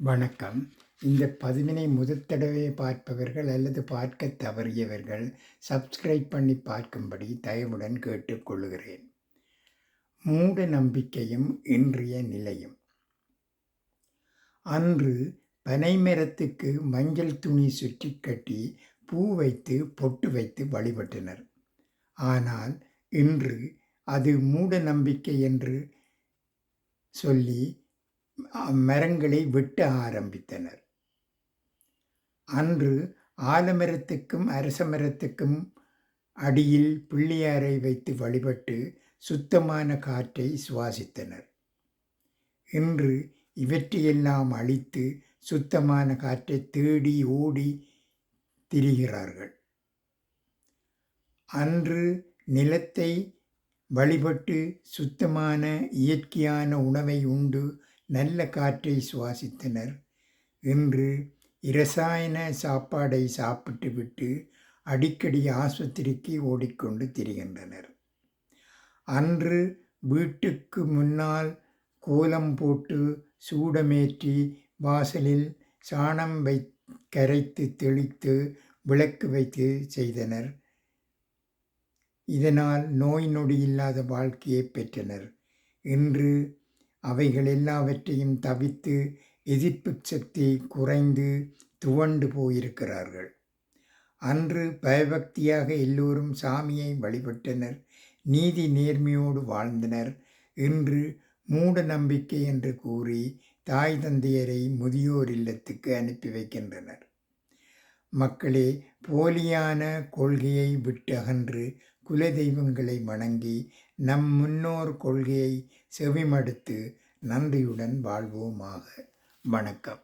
வணக்கம். இந்த பதிவினை முதல் தடவை பார்ப்பவர்கள் அல்லது பார்க்க தவறியவர்கள் சப்ஸ்கிரைப் பண்ணி பார்க்கும்படி தயவுடன் கேட்டுக்கொள்கிறேன். மூட நம்பிக்கையும் இன்றைய நிலையும். அன்று பனைமரத்துக்கு மஞ்சள் துணி சுற்றி கட்டி பூ வைத்து பொட்டு வைத்து வழிபட்டனர். ஆனால் இன்று அது மூட நம்பிக்கை என்று சொல்லி மரங்களை வெட்ட ஆரம்பித்தனர். அன்று ஆலமரத்துக்கும் அரச மரத்துக்கும் அடியில் பிள்ளையாரை வைத்து வழிபட்டு சுத்தமான காற்றை சுவாசித்தனர். இன்று இவற்றையெல்லாம் அழித்து சுத்தமான காற்றை தேடி ஓடி திரிகிறார்கள். அன்று நிலத்தை வழிபட்டு சுத்தமான இயற்கையான உணவை உண்டு நல்ல காற்றை சுவாசித்தனர். இன்று இரசாயன சாப்பாடை சாப்பிட்டுவிட்டு அடிக்கடி ஆஸ்பத்திரிக்கு ஓடிக்கொண்டு திரிகின்றனர். அன்று வீட்டுக்கு முன்னால் கோலம் போட்டு சூடமேற்றி வாசலில் சாணம் வை கரைத்து தெளித்து விளக்கு வைத்து செய்தனர். இதனால் நோய் நொடி இல்லாத வாழ்க்கையை பெற்றனர். இன்று அவைகள் எல்லாவற்றையும் தவித்து எதிர்ப்பு சக்தி குறைந்து துவண்டு போயிருக்கிறார்கள். அன்று பயபக்தியாக எல்லோரும் சாமியை வழிபட்டனர். நீதி நேர்மையோடு வாழ்ந்தனர். இன்று மூட நம்பிக்கை என்று கூறி தாய் தந்தையரை முதியோர் இல்லத்துக்கு அனுப்பி வைக்கின்றனர். மக்களே போலியான கொள்கையை விட்டு அகன்று குலதெய்வங்களை வணங்கி நம் முன்னோர் கொள்கையை செவிமடுத்து நன்றியுடன் வாழ்வோமாக. வணக்கம்.